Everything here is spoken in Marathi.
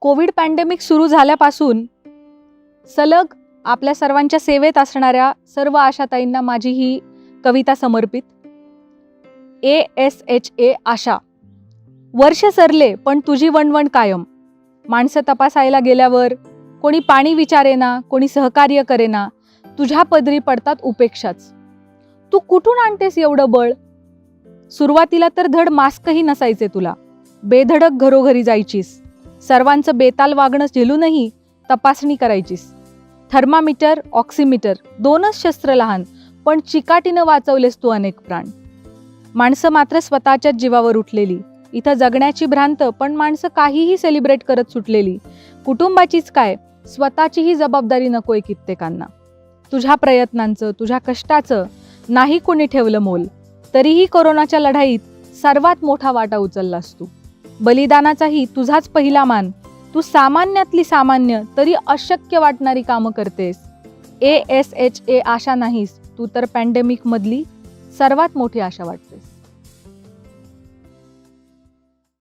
कोविड पॅन्डेमिक सुरू झाल्यापासून सलग आपल्या सर्वांच्या सेवेत असणाऱ्या सर्व आशाताईंना माझी ही कविता समर्पित. A S H A Asha. वर्ष सरले पण तुझी वणवण कायम. माणसं तपासायला गेल्यावर कोणी पाणी विचारेना कोणी सहकार्य करेना तुझ्या पदरी पडतात उपेक्षाच. तू कुठून आणतेस एवढं बळ? सुरुवातीला तर धड मास्कही नसायचे तुला. बेधडक घरोघरी जायचीस. सर्वांचं बेताल वागणं झेलूनही तपासणी करायचीस. थर्मामीटर ऑक्सिमीटर दोनच शस्त्र लहान पण चिकाटीनं वाचवलेस तू अनेक प्राण. माणसं मात्र स्वतःच्याच जीवावर उठलेली. इथं जगण्याची भ्रांत पण माणसं काहीही सेलिब्रेट करत सुटलेली. कुटुंबाचीच काय? स्वतःचीही जबाबदारी नकोय कित्येकांना. तुझ्या प्रयत्नांचं तुझ्या कष्टाचं नाही कोणी ठेवलं मोल. तरीही कोरोनाच्या लढाईत सर्वात मोठा वाटा उचललास तू. बलिदानाचाही तुझाच पहिला मान. तू सामान्यातली सामान्य तरी अशक्य वाटणारी कामं करतेस. ए एस एच ए आशा नाहीस. तू तर पॅन्डेमिकमधली सर्वात मोठी आशा वाटतेस.